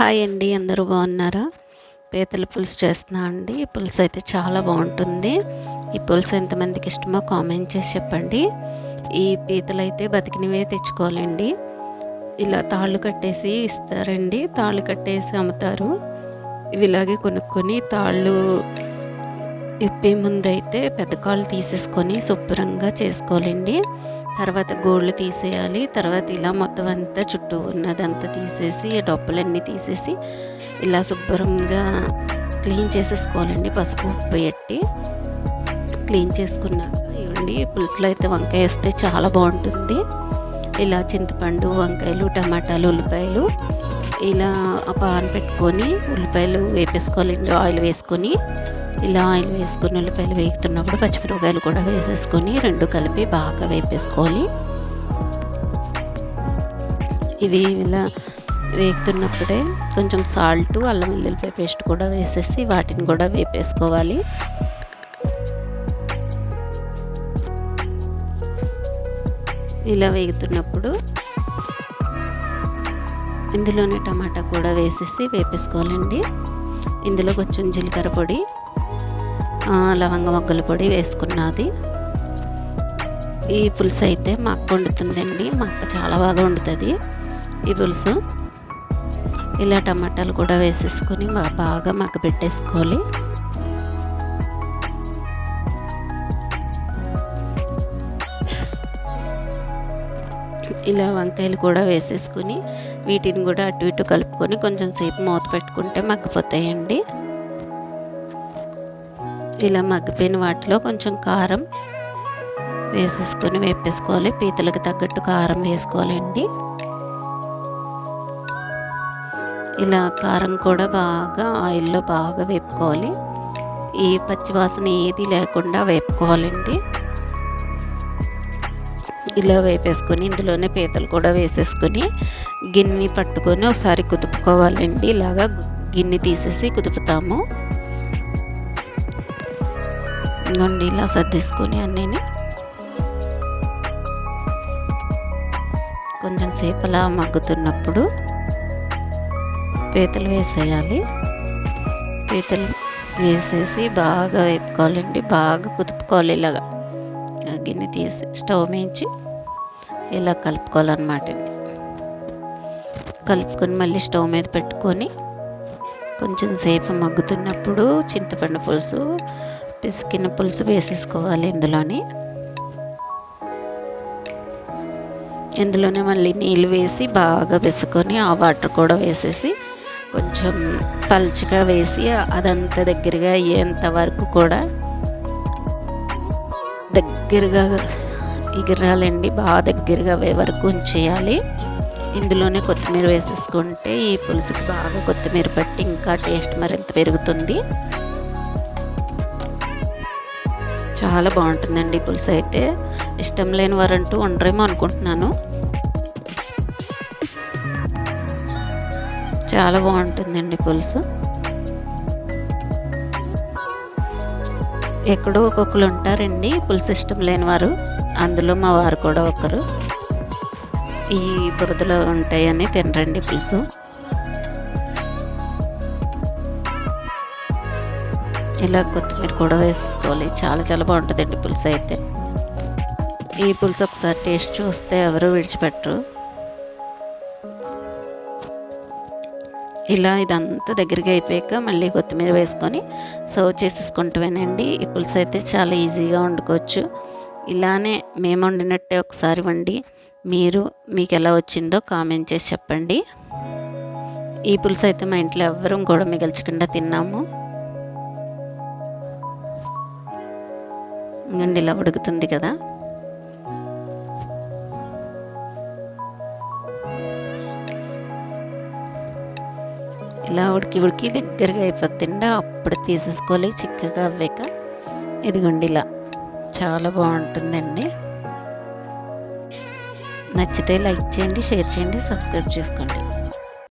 Hi అండి అందరూ బాగున్నారా? పీతల పులుసు చేస్తున్నా అండి. ఈ పులుసు అయితే చాలా బాగుంటుంది. ఈ పులుసు ఎంతమందికి ఇష్టమో కామెంట్ చేసి చెప్పండి. ఈ పీతలు అయితే బతికినవే తెచ్చుకోవాలండి. ఇలా తాళ్ళు కట్టేసి ఇస్తారండి. తాళ్ళు కట్టేసి అమ్ముతారు. ఇవి ఇలాగే కొనుక్కొని తాళ్ళు ఇప్పే ముందు అయితే పెద్ద కాళ్ళు తీసేసుకొని శుభ్రంగా చేసుకోవాలండి. తర్వాత గోళ్ళు తీసేయాలి. తర్వాత ఇలా మొత్తం అంతా చుట్టూ ఉన్నదంతా తీసేసి డబ్బులన్నీ తీసేసి ఇలా శుభ్రంగా క్లీన్ చేసేసుకోవాలండి. పసుపు ఉప్పు పెట్టి క్లీన్ చేసుకున్నాక ఇవ్వండి. పులుసులో అయితే వంకాయ వేస్తే చాలా బాగుంటుంది. ఇలా చింతపండు వంకాయలు టమాటాలు ఉల్లిపాయలు ఇలా పాన్ పెట్టుకొని ఉల్లిపాయలు వేపేసుకోవాలండి. ఆయిల్ వేసుకొని ఇలా ఆయిల్ వేసుకొని ఉల్లిపాయలు వేగుతున్నప్పుడు పచ్చిమిరపకాయలు కూడా వేసేసుకొని రెండు కలిపి బాగా వేపేసుకోవాలి. ఇవి ఇలా వేగుతున్నప్పుడే కొంచెం సాల్ట్ అల్లం వెల్లుల్లిపాయ పేస్ట్ కూడా వేసేసి వాటిని కూడా వేపేసుకోవాలి. ఇలా వేగుతున్నప్పుడు ఇందులోనే టమాటా కూడా వేసేసి వేపేసుకోవాలండి. ఇందులో కొంచెం జీలకర్ర పొడి లవంగ మొగ్గల పొడి వేసుకున్నది. ఈ పులుసు అయితే మా అక్క వండుతుందండి. మా అక్క చాలా బాగా వండుతుంది ఈ పులుసు. ఇలా టమాటాలు కూడా వేసేసుకొని బాగా మగ్గ పెట్టేసుకోవాలి ఇలా వంకాయలు కూడా వేసేసుకొని వీటిని కూడా అటు ఇటు కలుపుకొని కొంచెం సేపు మూత పెట్టుకుంటే మగ్గిపోతాయండి. ఇలా మగ్గిపోయిన వాటిలో కొంచెం కారం వేసేసుకొని వేపేసుకోవాలి. పీతలకు తగ్గట్టు కారం వేసుకోవాలండి. ఇలా కారం కూడా బాగా ఆయిల్లో బాగా వేపుకోవాలి. ఈ పచ్చివాసన ఏది లేకుండా వేపుకోవాలండి. ఇలా వేపేసుకొని ఇందులోనే పీతలు కూడా వేసేసుకొని గిన్నె పట్టుకొని ఒకసారి కుదుపుకోవాలండి. ఇలాగా గిన్నె తీసేసి కుదుపుతాము. ఇంకోండి ఇలా సర్దేసుకొని అన్నీ కొంచెం సేపు అలా మగ్గుతున్నప్పుడు పీతలు వేసేయాలి. పీతలు వేసేసి బాగా వేపుకోవాలండి బాగా కుదుపుకోవాలి ఇలాగా. గిన్నె తీసి స్టవ్ మించి ఇలా కలుపుకోవాలన్నమాట అండి. కలుపుకొని మళ్ళీ స్టవ్ మీద పెట్టుకొని కొంచెం సేపు మగ్గుతున్నప్పుడు చింతపండు పులుసు పిసికిన పులుసు వేసేసుకోవాలి ఇందులోని. ఇందులోనే మళ్ళీ నీళ్ళు వేసి బాగా పిసుకొని ఆ వాటర్ కూడా వేసేసి కొంచెం పల్చగా వేసి అదంతా దగ్గరగా అయ్యేంత వరకు కూడా దగ్గరగా ఎగిరాలండి. బాగా దగ్గరగా అయ్యే వరకు ఉంచేయాలి. ఇందులోనే కొత్తిమీర వేసేసుకుంటే ఈ పులుసుకి బాగా కొత్తిమీర పట్టి ఇంకా టేస్ట్ మరింత పెరుగుతుంది. చాలా బాగుంటుందండి పులుసు అయితే. ఇష్టం లేని వారంటూ ఉండరేమో అనుకుంటున్నాను. చాలా బాగుంటుందండి పులుసు. ఎక్కడో ఒక్కొక్కరు ఉంటారండి పులుసు ఇష్టం లేని వారు. అందులో మా వారు కూడా ఒకరు. ఈ బురదలో ఉంటాయని తినరండి పులుసు. ఇలా కొత్తిమీర కూడా వేసుకోవాలి. చాలా చాలా బాగుంటుందండి పులుసు అయితే. ఈ పులుసు ఒకసారి టేస్ట్ చూస్తే ఎవరు విడిచిపెట్టరు. ఇలా ఇదంతా దగ్గరికి అయిపోయాక మళ్ళీ కొత్తిమీర వేసుకొని సర్వ్ చేసేసుకుంటామేనండి. ఈ పులుసు అయితే చాలా ఈజీగా వండుకోవచ్చు. ఇలానే మేము వండినట్టే ఒకసారి వండి మీరు మీకు ఎలా వచ్చిందో కామెంట్ చేసి చెప్పండి. ఈ పులుసు అయితే మా ఇంట్లో ఎవ్వరం కూడా మిగల్చకుండా తిన్నాము. ఇంకండి ఇలా ఉడుకుతుంది కదా. ఇలా ఉడికి ఉడికి దగ్గరగా అయిపోతుండ అప్పుడు తీసేసుకోవాలి చిక్కగా అవ్వాక ఇదిగోండి ఇలా. చాలా బాగుంటుందండి. నచ్చితే లైక్ చేయండి షేర్ చేయండి సబ్స్క్రైబ్ చేసుకోండి.